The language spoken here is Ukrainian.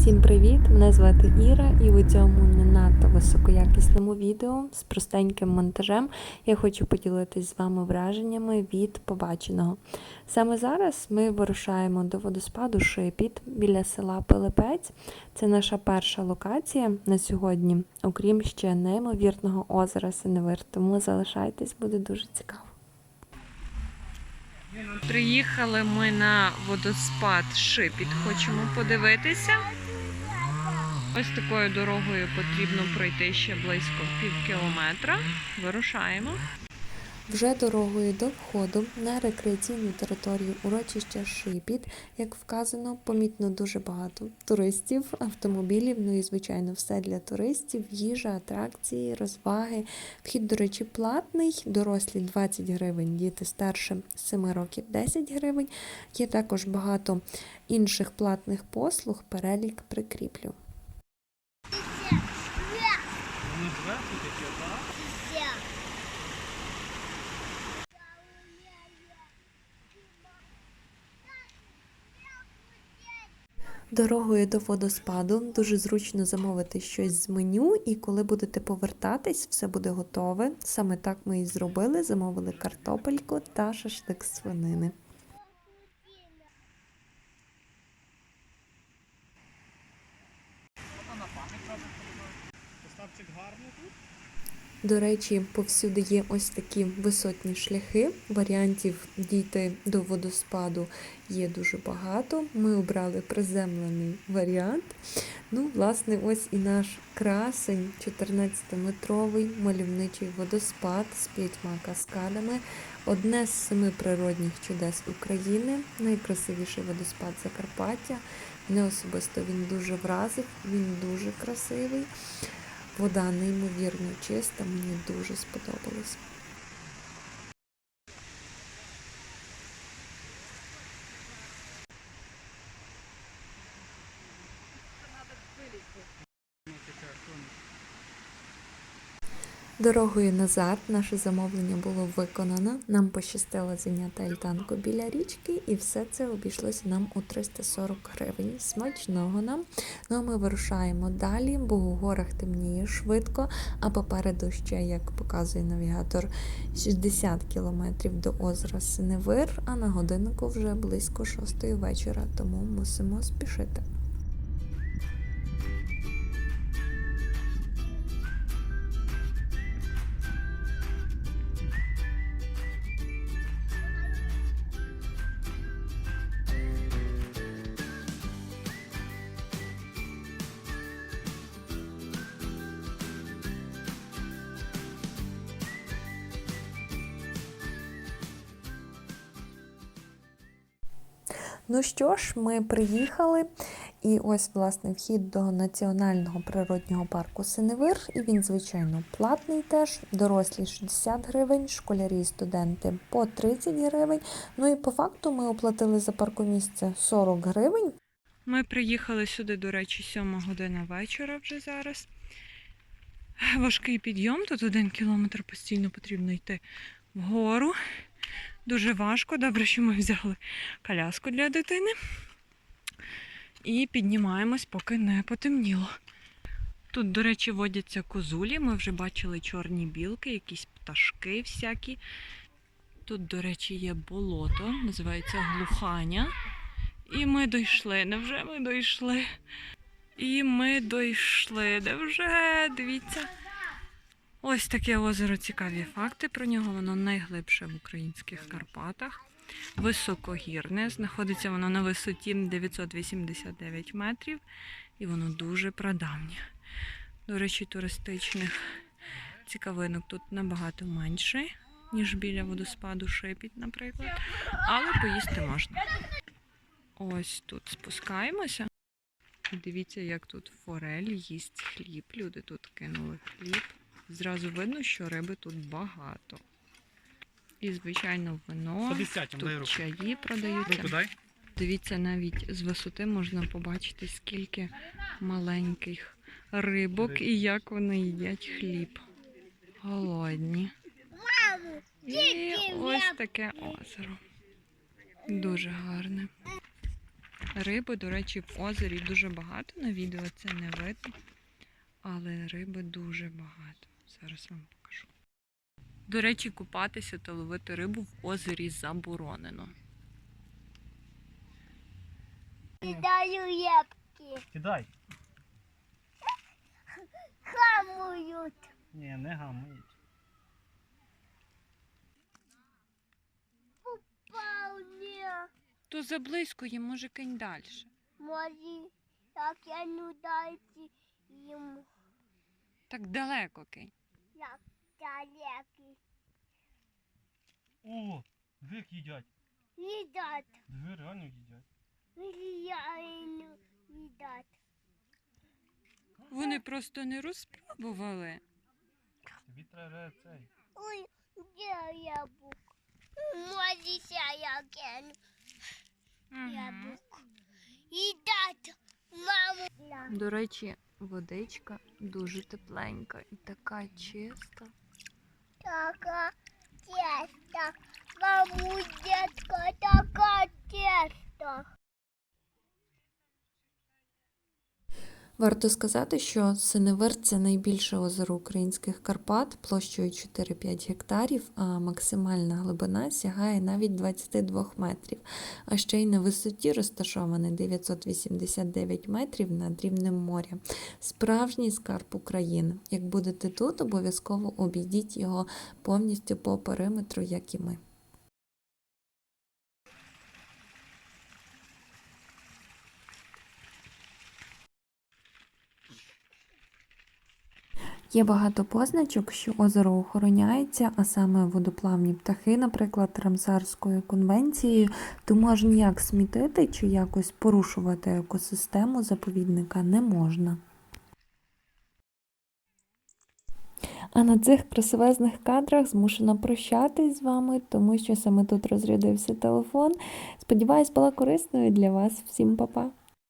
Всім привіт! Мене звати Іра, і у цьому не надто високоякісному відео з простеньким монтажем я хочу поділитись з вами враженнями від побаченого. Саме зараз ми вирушаємо до водоспаду Шипіт біля села Пилипець. Це наша перша локація на сьогодні, окрім ще неймовірного озера Синевир. Тому залишайтесь, буде дуже цікаво. Приїхали ми на водоспад Шипіт. Хочемо подивитися. Ось такою дорогою потрібно пройти ще близько пів кілометра. Вирушаємо. Вже дорогою до входу на рекреаційну територію урочища Шипіт, як вказано, помітно дуже багато туристів, автомобілів, ну і звичайно, все для туристів, їжа, атракції, розваги. Вхід, до речі, платний, дорослі 20 гривень, діти старше 7 років 10 гривень. Є також багато інших платних послуг, перелік прикріплю. Вони зверху такі, так? Дорогою до водоспаду дуже зручно замовити щось з меню, і коли будете повертатись, все буде готове. Саме так ми і зробили. Замовили картопельку та шашлик свинини. А на пам'ять треба подобається. Поставчик гарний тут. До речі, повсюди є ось такі висотні шляхи. Варіантів дійти до водоспаду є дуже багато. Ми обрали приземлений варіант. Ну, власне, ось і наш красень, 14-метровий мальовничий водоспад з п'ятьма каскадами. Одне з семи природних чудес України, найкрасивіший водоспад Закарпаття. Мене особисто він дуже вразив, він дуже красивий. Вода неймовірно чиста, мені дуже сподобалось. Ну, таке, сонце. Дорогою назад наше замовлення було виконано. Нам пощастило зайняти альтанку біля річки, і все це обійшлося нам у 340 гривень. Смачного нам. Ну а ми вирушаємо далі, бо у горах темніє швидко, а попереду ще, як показує навігатор, 60 кілометрів до озера Синевир, а на годиннику вже близько 6 вечора, тому мусимо спішити. Ну що ж, ми приїхали, і ось власне вхід до національного природнього парку Синевир. І він, звичайно, платний теж. Дорослі 60 гривень, школярі і студенти по 30 гривень. Ну і по факту ми оплатили за паркомісце 40 гривень. Ми приїхали сюди, до речі, 7 година вечора вже зараз. Важкий підйом, тут один кілометр постійно потрібно йти вгору. Дуже важко. Добре, що ми взяли коляску для дитини. І піднімаємось, поки не потемніло. Тут, до речі, водяться козулі. Ми вже бачили чорні білки, якісь пташки всякі. Тут, до речі, є болото, називається глуханя. І ми дійшли. Невже ми дійшли? І ми дійшли. Невже? Дивіться. Ось таке озеро цікаві факти про нього. Воно найглибше в українських Карпатах. Високогірне. Знаходиться воно на висоті 989 метрів. І воно дуже прадавнє. До речі, туристичних цікавинок тут набагато менше, ніж біля водоспаду Шепіт, наприклад. Але поїсти можна. Ось тут спускаємося. Дивіться, як тут форель їсть хліб. Люди тут кинули хліб. Зразу видно, що риби тут багато. І, звичайно, вино. Тут чаї продаються. Дивіться, навіть з висоти можна побачити, скільки маленьких рибок і як вони їдять хліб. Голодні. І ось таке озеро. Дуже гарне. Риби, до речі, в озері дуже багато. На відео це не видно. Але риби дуже багато. Зараз вам покажу. До речі, купатися та ловити рибу в озері заборонено. Кидаю ябки, Кидай. хамують. Ні, не гамують. Вполне. То заблизько є, може кинь далі. Може, як я не дайте йому, Так далеко кинь. Як далекий. О, двих їдять. Їдать, Дві реально їдять. реально їдать. Вони просто не розпробували. Тобі треба цей. Ой, де яблук? Може, я яблук. Їдать, маму. До речі, водичка дуже тепленька і така чиста. Така тесто. Маму, детка, така тесто. Варто сказати, що Синевир це найбільше озеро українських Карпат площею 4-5 гектарів, а максимальна глибина сягає навіть 22 метрів. А ще й на висоті розташований 989 метрів над рівнем моря. Справжній скарб України. Як будете тут, обов'язково обійдіть його повністю по периметру, як і ми. Є багато позначок, що озеро охороняється, а саме водоплавні птахи, наприклад, Рамсарською конвенцією, тому аж ніяк смітити чи якось порушувати екосистему заповідника не можна. А на цих красивезних кадрах змушена прощатись з вами, тому що саме тут розрядився телефон. Сподіваюсь, була корисною для вас. Всім па-па!